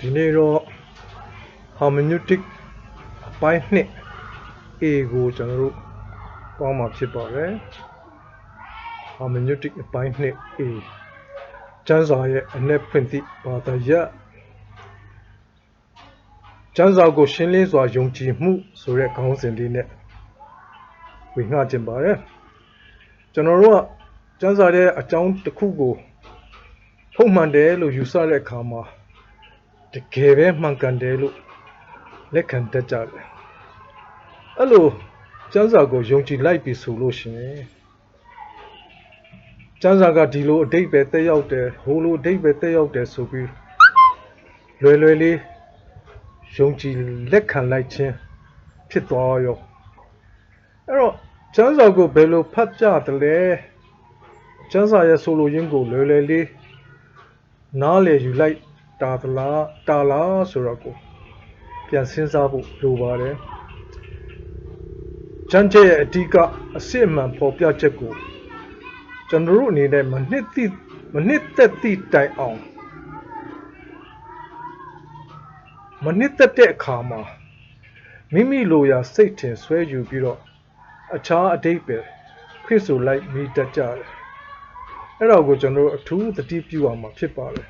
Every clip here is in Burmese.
ဒီနေ့တော့ hermeneutic အပိုင်းနှစ် A ကိုကျွန်တော်တို့ပေါင်းမှာဖြစ်ပါတယ် hermeneutic အပိုင်းနှစ် A ကျမ်းစာရဲ့အ내ဖွင့်သည့်ဘာသာရပ်ကျမ်းစာကိုရှင်းလင်းစွာယုံကြည်မှုဆိုတဲ့ခေါင်းစဉ်လေးနဲ့ဝေငှခြင်းပါတယ်ကျွန်တော်တို့ကကျမ်းစာရဲ့အကြောင်းတစ်ခုကိုဟုတ်မှန်တယ်လို့ယူဆတဲ့အခါမှာ တကယ်ပဲမှန်ကန်တယ်လို့လက်ခံတတ်ကြတယ်အဲ့လိုကျမ်းစာကိုယုံကြည်လိုက်ပြီဆိုလို့ရှိရင်ကျမ်းစာကဒီလိုအတိတ်ပဲတက်ရောက်တယ်ဟိုလိုအတိတ်ပဲတက်ရောက်တယ်ဆိုပြီးလွယ်လွယ်လေးယုံကြည်လက်ခံလိုက်ခြင်းဖြစ်သွားရောအဲ့တော့ကျမ်းစာကိုဘယ်လိုဖတ်ကြတယ်လဲကျမ်းစာရဲ့ဆိုလိုရင်းကိုလွယ်လွယ်လေးနားလည်ယူလိုက် တာသလားတာလားဆိုတော့ကိုပြန်စဉ်းစားဖို့လိုပါတယ်ကျမ်းကျက်ရဲ့အဓိကအစစ်အမှန်ပေါ်ပြချက်ကိုကျွန်တော်တို့အနေနဲ့မနှစ်သိမနှစ်သက်သည့်တိုင်အောင်မနှစ်သက်တဲ့အခါမှာမိမိလိုရာစိတ်ထင်ဆွဲယူပြီးတော့အခြားအတိတ်ပဲခွင့်ဆိုလိုက်မိတတ်ကြတယ်အဲ့တော့ကိုကျွန်တော်တို့အထူးသတိပြုအောင်မှာဖြစ်ပါတယ်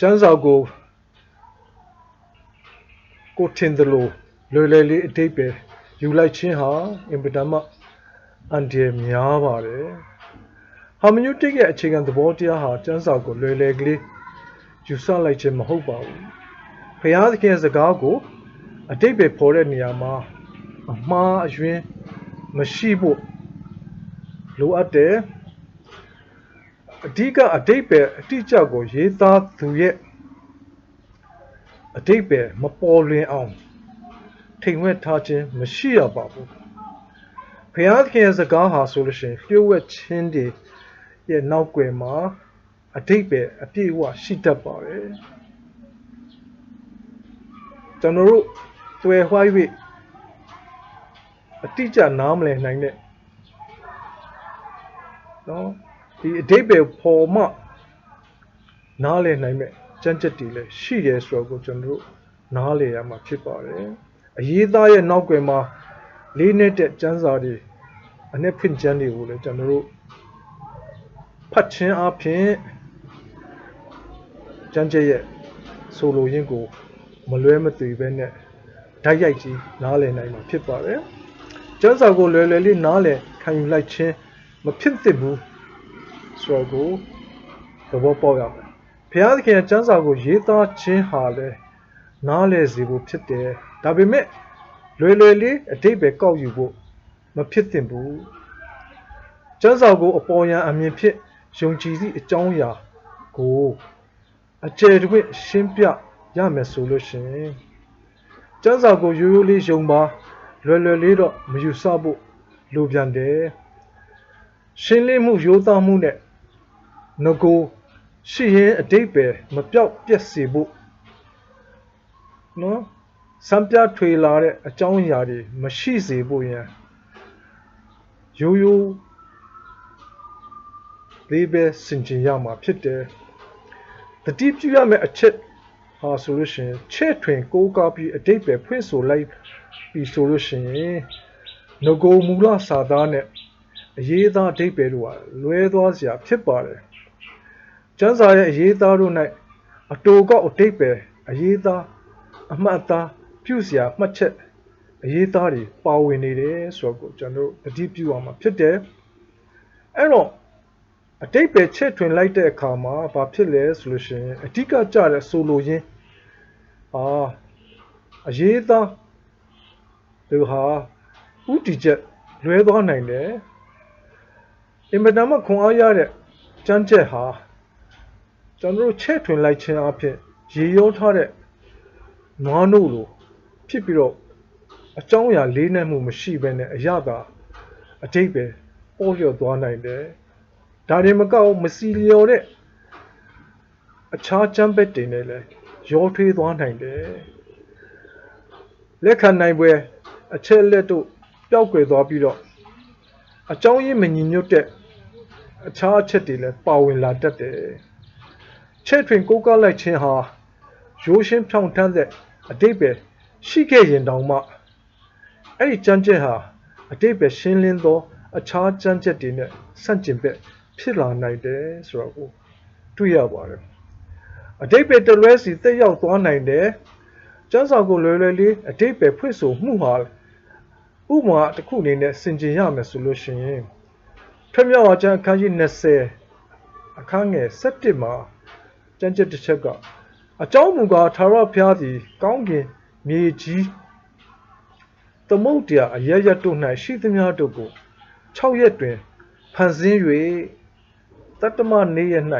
ကျမ်းစာကိုကိုထင်တယ်လို့လွယ်လွယ်လေးအတိတ်ပဲယူလိုက်ခြင်းဟာအင်ပဒမအန်ဒီများပါတယ်ဟာမညုတိရဲ့အခြေခံသဘောတရားဟာကျမ်းစာကိုလွယ်လွယ်ကလေးယူဆလိုက်ခြင်းမဟုတ်ပါဘူးဖျားသခင်စကားကိုအတိတ်ပဲဖော်တဲ့နေရာမှာအမှားအယွင်းမရှိဖို့လိုအပ်တယ် အဓိကအတိတ်ပဲအတိအကျကို ရေးသားသူရဲ့အတိတ်ပဲမပေါ်လွင်အောင်ထိမ်ဝှက်ထားခြင်းမရှိရပါဘူးဘုရားသခင်ရဲ့စကားဟာဆိုလို့ရှိရင်လျှို့ဝှက်ခြင်းတွေရဲ့နောက်ွယ်မှာအတိတ်ပဲအပြည့်အဝရှိတတ်ပါတယ်ကျွန်တော်တို့တွေ့ဝှား၍အတိအကျနားမလည်နိုင်တဲ့နော် ဒီအတိတ်ပဲပေါ်မှနားလည်နိုင်မဲ့စံချက်တွေလည်းရှိတယ်ဆိုတော့ကိုကျွန်တော်တို့နားလည်ရမှာဖြစ်ပါတယ်အရေးသားရဲ့နောက်ွယ်မှာလေးနေတဲ့စံစာတွေအနှစ်ဖွင့်ချမ်းတွေကိုလည်းကျွန်တော်တို့ဖတ်ခြင်းအပြင်စံချက်ရဲ့ဆိုလိုရင်းကိုမလွဲမသွေပဲနဲ့ဓာတ်ရိုက်ကြီးနားလည်နိုင်မှာဖြစ်ပါတယ်ကျမ်းစာကိုလွယ်လွယ်လေးနားလည်ခံယူလိုက်ခြင်းမဖြစ်သင့်ဘူး ဆိုတော့ကိုသဘောပေါက်ရမယ်ဘုရားသခင်ကျမ်းစာကိုရေးသားခြင်းဟာလဲနားလည်စေဖို့ဖြစ်တယ်ဒါပေမဲ့လွယ်လွယ်လေးအတိတ်ပဲကောက်ယူဖို့မဖြစ်သင့်ဘူးကျမ်းစာကိုအပေါ်ယံအမြင်ဖြစ်ယုံကြည်သည့်အကြောင်းအရာကိုအကျယ်တဝင့်ရှင်းပြရမယ်ဆိုလို့ရှိရင်ကျမ်းစာကိုရိုးရိုးလေးယုံပါလွယ်လွယ်လေးတော့မယူဆဖို့လိုပြန်တယ်ရှင်းလင်းမှုရိုးသားမှုနဲ့ ငကိုရှိရင်အတိတ်ပဲမပြောက်ပြက်စေဖို့နော်စံပြထွေလာတဲ့အကြောင်းအရာတွေမရှိစေဖို့ရန်ရိုးရိုးလေးပဲစင်ကြင်ရမှာဖြစ်တယ်တတိပြုရမယ့်အချက်ဟာဆိုလို့ရှိရင်ချဲ့ထွင်ကိုးကားပြီးအတိတ်ပဲဖွင့်ဆိုလိုက်ပြီးဆိုလို့ရှိရင်ငကိုမူလစာသားနဲ့အရေးသားအတိတ်ပဲတို့ဟာလွဲသွားစရာဖြစ်ပါတယ် ကျမ်းစာရဲ့အရေးသားတို့၌အတူကောက်အတိတ်ပဲအရေးသားအမှတ်သားပြုစရာမှတ်ချက်အရေးသားတွေပါဝင်နေတယ်ဆိုတော့ကျွန်တော်တတိပြုအောင်မှာဖြစ်တယ်အဲ့တော့အတိတ်ပဲချက်ထွင်လိုက်တဲ့အခါမှာဘာဖြစ်လဲဆိုလို့ရှိရင်အဓိကကြတဲ့ဆိုလိုရင်းအာအရေးသားသူဟာဥတီချက်လွဲသွားနိုင်တယ်အင်မတန်မှခွန်အားရတဲ့ကြမ်းချက်ဟာ ကျွန်တော်တို့ချဲ့ထွင်လိုက်ခြင်းအဖြစ်ရေရောထားတဲ့နွားနို့လိုဖြစ်ပြီးတော့အကြောင်းအရာလေးနက်မှုမရှိဘဲနဲ့အရသာအတိတ်ပဲပေါ်လျော့သွားနိုင်တယ်ဒါတွေမကောက်မစီလျော်တဲ့အခြားချမ်းဘက်တွေနဲ့လည်းရောထွေးသွားနိုင်တယ်လက်ခံနိုင်ပွဲအချက်လက်တို့ပျောက်ကွယ်သွားပြီးတော့အကြောင်းရင်းမညီညွတ်တဲ့အခြားအချက်တွေလည်းပါဝင်လာတတ်တယ် ချဲ့ထွင်ကိုးကားလိုက်ခြင်းဟာရိုးရှင်းဖြောင့်ထန်းတဲ့အတိတ်ပဲရှိခဲ့ရင်တောင်မှအဲ့ဒီကြမ်းချက်ဟာအတိတ်ပဲရှင်းလင်းသောအခြားကြမ်းချက်တွေနဲ့ဆန့်ကျင်ဘက်ဖြစ်လာနိုင်တယ်ဆိုတော့ကိုတွေ့ရပါတယ်အတိတ်ပဲတလွဲစီတက်ရောက်သွားနိုင်တယ်ကျမ်းစာကိုလွယ်လွယ်လေးအတိတ်ပဲဖွင့်ဆိုမှုဟာဥပမာတစ်ခုအနေနဲ့ဆင်ခြင်ရမယ်ဆိုလို့ရှိရင်ထွမြောက်အကျမ်းအခန်းကြီး20အခန်းငယ်17မှာ ကျမ်းချက်တစ်ချက်ကအကြောင်းမူကားသာရဖျားသည် ကောင်းကင်မြေကြီးသမုတ်တရားအရရတို့၌ရှိသမျှတို့ကို6ရက်တွင်ဖန်ဆင်း၍တတ္တမနေရ၌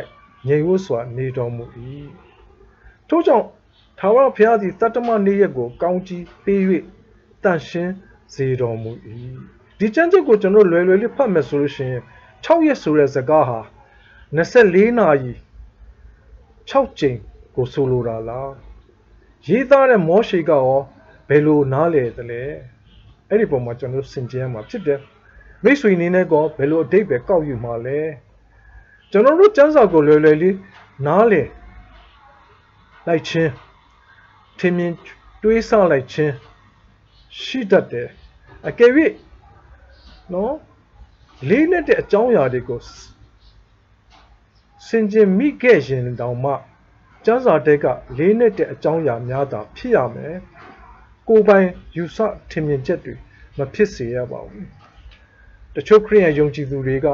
ငြိမ်ဝတ်စွာ နေတော်မူ၏ထို့ကြောင့်သာရဖျားသည်တတ္တမနေရက်ကို ကောင်းကြီးပေး၍တန်ရှင်းစေတော်မူ၏ဒီကျမ်းချက်ကိုကျွန်တော်လွယ်လွယ်လေးဖတ်မယ်ဆိုလို့ရှိရင်6ရက်ဆိုတဲ့စကားဟာ24နာရီ 6ကြိမ်ကိုဆိုလိုတာလားရေးသားတဲ့မောရှိကရောဘယ်လိုနားလဲသလဲအဲ့ဒီပုံမှာကျွန်တော်စင်ကြဲမှာဖြစ်တယ်မိတ်ဆွေအနေနဲ့ကောဘယ်လိုအတိတ်ပဲကောက်ယူမှာလဲကျွန်တော်တို့စံစာကိုလွယ်လွယ်လေးနားလေလိုက်ချင်းထင်မြင်တွေးဆလိုက်ချင်းရှိတတ်တယ်အကယ်၍နော်လေးနဲ့တဲ့အကြောင်းအရာတွေကို စင်ကြင်မိခဲ့ရင်တောင်မှကျမ်းစာတဲကလေးနဲ့တဲ့အကြောင်းအရာများသာဖြစ်ရမယ်ကိုယ်ပိုင်ယူဆထင်မြင်ချက်တွေမဖြစ်စေရပါဘူးတချို့ခရိယန်ယုံကြည်သူတွေက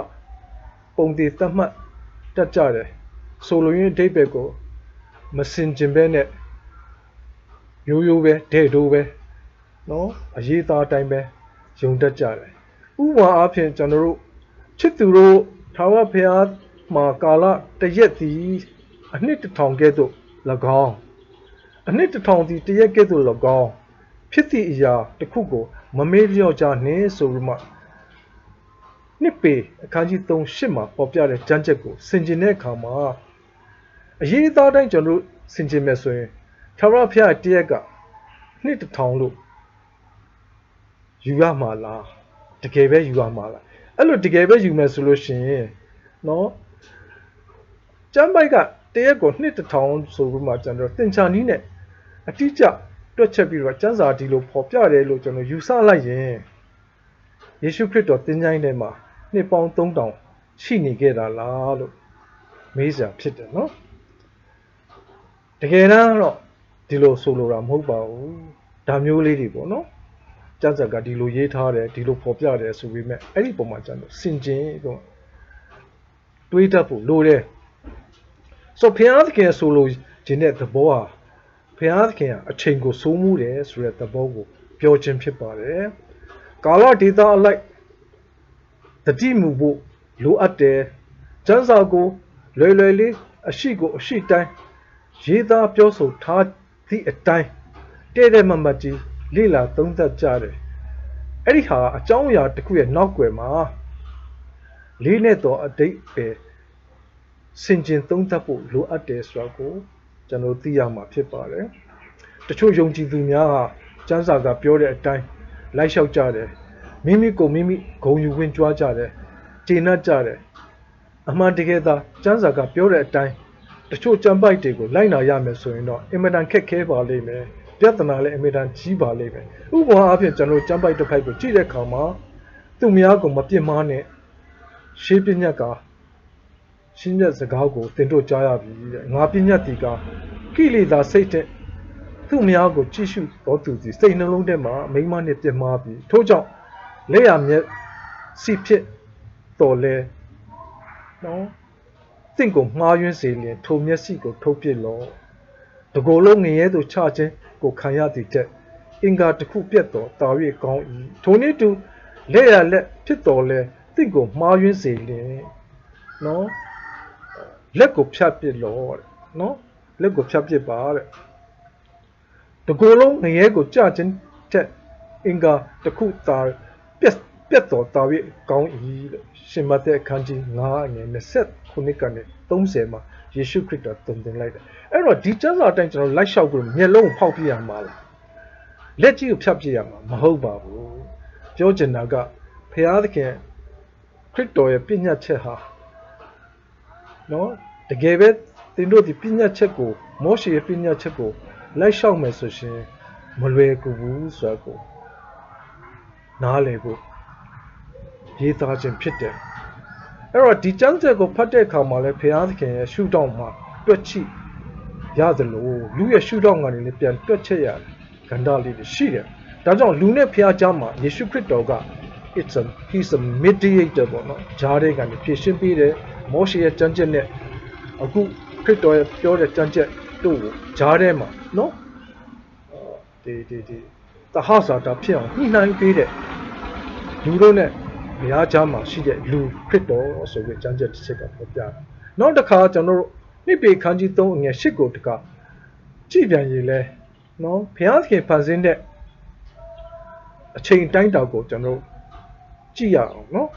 ပုံတည်သတ်မှတ်တတ်ကြတယ်ဆိုလိုရင်းအဓိပ္ပာယ်ကိုမစင်ကျင်ပဲနဲ့ရိုးရိုးပဲတဲ့တိုးပဲနော်အရေးသားအတိုင်းပဲယုံတတ်ကြတယ်ဥပမာအားဖြင့်ကျွန်တော်တို့ချစ်သူတို့ထာဝရဘုရား မှာကာလတရက်သည်အနှစ်တစ်ထောင်ကဲ့သို့၎င်းအနှစ်တစ်ထောင်သည်တရက်ကဲ့သို့၎င်းဖြစ်သည့်အရာတစ်ခုကို မမေ့လျော့ကြနှင့်ဆိုပြီးမှနှစ်ပေအခန်းကြီး3 8မှာပေါ်ပြတဲ့ကျမ်းချက်ကိုဆင်ခြင်တဲ့အခါမှာအရေးအသားတိုင်းကျွန်တော်တို့ဆင်ခြင်မယ်ဆိုရင်ထာဝရဘုရားတရက်ကနှစ်တစ်ထောင်လို့ယူရမှာလားတကယ်ပဲယူရမှာလားအဲ့လိုတကယ်ပဲယူမယ်ဆိုလို့ရှိရင်နော် ကျမ်းပိုက်ကတရက်ကိုနှစ်တစ်ထောင်ဆိုပြီးမှကျွန်တော်သင်္ချာနီးနဲ့အတိအကျတွက်ချက်ပြီးတော့ကျမ်းစာဒီလိုပေါ်ပြတယ်လို့ကျွန်တော်ယူဆလိုက်ရင်ယေရှုခရစ်တော်သင်္ချိုင်းထဲမှာနှစ်ပေါင်း3000ရှိနေခဲ့တာလားလို့မေးစရာဖြစ်တယ်နော်တကယ်တမ်းတော့ဒီလိုဆိုလိုတာမဟုတ်ပါဘူးဒါမျိုးလေးတွေပေါ့နော်ကျမ်းစာကဒီလိုရေးထားတယ်ဒီလိုပေါ်ပြတယ်ဆိုပေမဲ့အဲ့ဒီပုံမှာကျန်တော့စင်ကျင်တော့တွေးတတ်ဖို့လိုတယ် ဆိုဘုရားသခင်ဆိုလို့ဒီနဲ့သဘောဟာဘုရားသခင်ကအချိန်ကိုစိုးမှုတယ်ဆိုတဲ့သဘောကိုပြောခြင်းဖြစ်ပါတယ်ကာလဒေတာအလိုက်တတိမူဖို့လိုအပ်တယ်ကျမ်းစာကိုလွယ်လွယ်လေးအရှိကိုအရှိတိုင်းရေးသားပြောဆိုထားသည့်အတိုင်းတဲ့တဲ့မမတ်ကြီးလေ့လာသုံးသပ်ကြတယ်အဲ့ဒီဟာအကြောင်းအရာတစ်ခုရဲ့နောက်ွယ်မှာလေးနဲ့တော့အတိတ်ပဲ စင်ကျင်သုံးသပ်ဖို့လိုအပ်တယ်ဆိုတာကိုကျွန်တော်သိရမှာဖြစ်ပါတယ်တချို့ယုံကြည်သူများဟာစံစာကပြောတဲ့အတိုင်းလိုက်လျှောက်ကြတယ်မိမိကိုမိမိဂုံယူဝင်ကြွားကြတယ်ကျေနပ်ကြတယ်အမှန်တကယ်သာစံစာကပြောတဲ့အတိုင်းတချို့ကြံပိုက်တွေကိုလိုက်နာရမယ်ဆိုရင်တော့အင်မတန်ခက်ခဲပါလိမ့်မယ်ပြဿနာလည်းအင်မတန်ကြီးပါလိမ့်မယ်ဥပမာအဖြစ်ကျွန်တော်ကြံပိုက်တစ်ဖိုက်ကိုကြည့်တဲ့အခါမှာသူများကိုမပြစ်မှားနဲ့ရှေးပညတ်က ရှင်းတဲ့စကားကိုသင်တို့ကြားရပြီတဲ့ငါပညတ်တီကကိလေသာစိတ်တဲ့သူများကိုကြည့်ရှုတော်သူစီစိတ်နှလုံးထဲမှာမိမနဲ့ပြစ်မှားပြီးထို့ကြောင့်လက်ရမျက်စိဖြစ်တော်လဲနော်သင်ကိုမှားယွင်းစေလျင်ထိုမျက်စိကိုထုတ်ပစ်လော့တကိုယ်လုံးငရဲသို့ချခြင်းကိုခံရသည်တဲ့အင်္ဂါတစ်ခုပြတ်တော်တာ၍ကောင်း၏ထိုနည်းတူလက်ရလက်ဖြစ်တော်လဲသင်ကိုမှားယွင်းစေလျင်နော် လက်ကိုဖြတ်ပစ်လို့တဲ့နော်လက်ကိုဖြတ်ပစ်ပါတဲ့တကူလုံးငရဲကိုကြခြင်းတဲ့အင်္ဂါတစ်ခုသာပြက်ပြတ်တော်တာ၍ကောင်း၏လို့ရှင်မသက်အခန်းကြီး9အငယ်20ခုနှစ်ကနေ30မှာယေရှုခရစ်တော်တုံတင်လိုက်တယ်အဲ့တော့ဒီကျမ်းစာအတိုင်းကျွန်တော်လိုက်လျှောက်ပြီးမျက်လုံးဖောက်ပြရမှာလားလက်ကြီးကိုဖြတ်ပြရမှာမဟုတ်ပါဘူးပြောချင်တာကဖျားသခင်ခရစ်တော်ရဲ့ပြညတ်ချက်ဟာ နော်တကယ်ပဲသင်တို့ဒီပညာချက်ကိုမောရှေရဲ့ပညာချက်ကိုလိုက်လျှောက်မယ်ဆိုရှင်မလွယ်ကူဘူးဆိုတာကိုနားလည်ဖို့ရေးသားခြင်းဖြစ်တယ်အဲ့တော့ဒီကျမ်းချက်ကိုဖတ်တဲ့အခါမှာလည်းဘုရားသခင်ရဲ့ရှုထောင့်မှာတွက်ချိရသလိုလူရဲ့ရှုထောင့်ကနေလည်းပြန်တွက်ချက်ရတယ်ကန္တာလေးတွေရှိတယ်ဒါကြောင့်လူနဲ့ဘုရားကြားမှာယေရှုခရစ်တော်က it's a he's a mediator ပေါ့နော်ဂျားတဲ့ကနေဖြည့်ရှင်းပေးတယ် မောရှေရဲ့ကျမ်းချက်နဲ့အခုခရစ်တော်ရဲ့ပြောတဲ့ကျမ်းချက်တို့ကိုဂျားထဲမှာနော်အော်ဒီဒီဒီတဟဆာတာဖြစ်အောင်ညှိနှိုင်းပေးတဲ့လူတို့နဲ့ဘုရားကြားမှာရှိတဲ့လူခရစ်တော်ဆိုပြီးကျမ်းချက်တစ်ချက်ကပေါ်ပြတယ်နောက်တစ်ခါကျွန်တော်တို့နိပေခန်းကြီး3အငယ်8ကိုတကကြည့်ပြန်ရင်လဲနော်ဘုရားသခင်ဖန်ဆင်းတဲ့အချိန်တိုင်းတောက်ကိုကျွန်တော်တို့ကြည့်ရအောင်နော်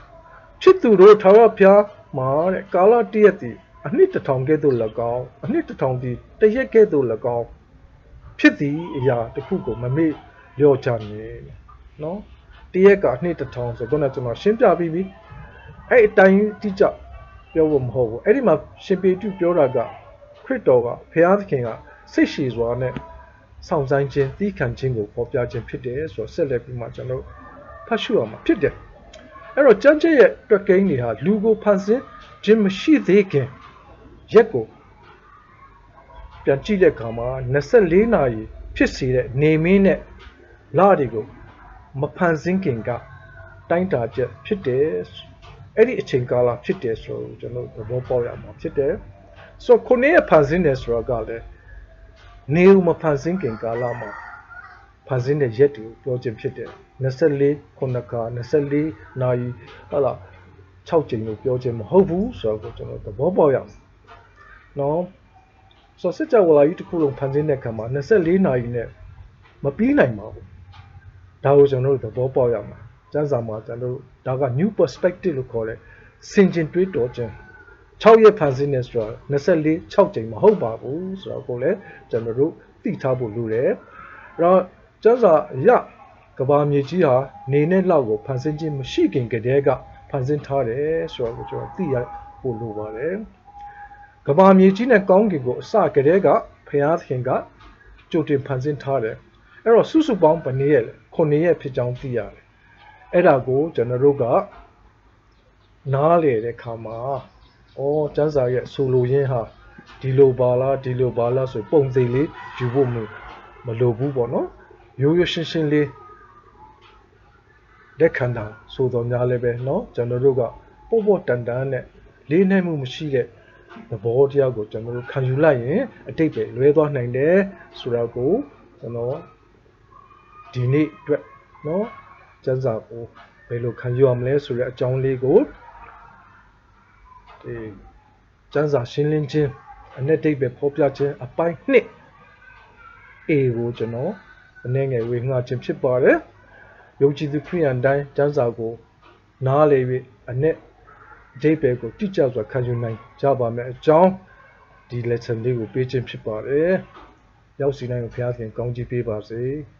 ချစ်သူတို့ထာဝရဘုရား မှာတဲ့ကာလတည့်ရက်တည်အနှစ်တစ်ထောင်ကဲ့သို့၎င်းအနှစ်တစ်ထောင်တည်တရက်ကဲ့သို့၎င်းဖြစ်သည့်အရာတစ်ခုကိုမမေ့လျော့ချနေနော်တရက်ကအနှစ်တစ်ထောင်ဆိုတော့ကျွန်တော်ရှင်းပြပြီးပြီအဲ့အတိုင်းတိကျပြောဖို့မဟုတ်ဘူးအဲ့ဒီမှာရှင်ပေတုပြောတာကခရစ်တော်ကဘုရားသခင်ကစိတ်ရှည်စွာနဲ့ဆောင်ဆိုင်ခြင်းသီးခံခြင်းကိုပေါ်ပြခြင်းဖြစ်တယ်ဆိုတော့ဆက်လက်ပြီးမှကျွန်တော်ဖတ်ရှုရမှာဖြစ်တယ် အဲ့တော့ကျမ်းချက်ရဲ့တွက်ကိန်းတွေဟာလူကိုဖန်ဆင်းခြင်းမရှိသေးခင်ရက်ကိုပြန်ကြည့်တဲ့အခါမှာ24နာရီဖြစ်စေတဲ့နေမင်းနဲ့လတွေကိုမဖန်ဆင်းခင်ကတိုင်းတာချက်ဖြစ်တယ်အဲ့ဒီအချိန်ကာလဖြစ်တယ်ဆိုတော့ကျွန်တော်သဘောပေါက်ရမှာဖြစ်တယ်ဆိုတော့ခုနေ့ဖန်ဆင်းတယ်ဆိုတာကလည်းနေဦးမဖန်ဆင်းခင်ကာလမှာ ဖန်ဆင်းတဲ့ရက်တွေကိုပြောခြင်းဖြစ်တယ်24ခုနက24နာရီဟုတ်လား6ချိန်လို့ပြောခြင်းမဟုတ်ဘူးဆိုတော့ကျွန်တော်သဘောပေါက်ရမှာနော်ဆိုတော့စစ်ကြဝဠာကြီးတစ်ခုလုံးဖန်ဆင်းတဲ့ခံမှာ24နာရီနဲ့မပြီးနိုင်ပါဘူးဒါကိုကျွန်တော်တို့သဘောပေါက်ရမှာစံစာမှာကျွန်တော်တို့ဒါက new perspective လို့ခေါ်တယ်စင်ကျင်တွေးတော်ခြင်း6ရက်ဖန်ဆင်းနေဆိုတော့24 6ချိန်မဟုတ်ပါဘူးဆိုတော့ကိုလည်းကျွန်တော်တို့သိထားဖို့လိုတယ်အဲ့တော့ စံစာရကဘာမြေကြီးဟာနေနဲ့လောက်ကိုဖန်ဆင်းခြင်းမရှိခင်ကတည်းကဖန်ဆင်းထားတယ်ဆိုတော့ကျွန်တော်သိရဖို့လိုပါတယ်ကဘာမြေကြီးနဲ့ကောင်းကင်ကိုအစကတည်းကဖျားသခင်ကကြိုတင်ဖန်ဆင်းထားတယ်အဲ့တော့စုစုပေါင်းဗနည်းရဲ့ခုနှစ်ရက်ဖြစ်ကြောင်းသိရတယ်အဲ့ဒါကိုကျွန်တော်တို့ကနားလေတဲ့ခါမှာဩကျန်းစာရဲ့ဆိုလိုရင်းဟာဒီလိုပါလားဒီလိုပါလားဆိုပုံစံလေးယူဖို့မမလိုဘူးပေါ့နော် ရိုးရိုးရှင်းရှင်းလေးလက်ခံတာဆိုတော်များလည်းပဲเนาะကျွန်တော်တို့ကပို့ပို့တန်တန်နဲ့လေးနိုင်မှုမရှိတဲ့သဘောတရားကိုကျွန်တော်တို့ခံယူလိုက်ရင်အတိတ်ပဲလွဲသွားနိုင်တယ်ဆိုတာကိုကျွန်တော်ဒီနေ့အတွက်เนาะစံစာကိုဘယ်လိုခံယူရမလဲဆိုတဲ့အကြောင်းလေးကိုဒီစံစာရှင်းလင်းခြင်းအ내တိတ်ပဲဖော်ပြခြင်းအပိုင်းနှစ် A ကိုကျွန်တော် အနေငယ်ဝေငှခြင်းဖြစ်ပါတယ်ယုံကြည်သူခရိယန်တိုင်းစံစာကိုနားလေ၍အ내အတိတ်ပဲကိုတိကျစွာခံယူနိုင်ကြပါမယ်အကြောင်းဒီ lesson လေးကိုပေးခြင်းဖြစ်ပါတယ်ရောက်စီတိုင်းကိုဘုရားသခင်ကောင်းချီးပေးပါစေ။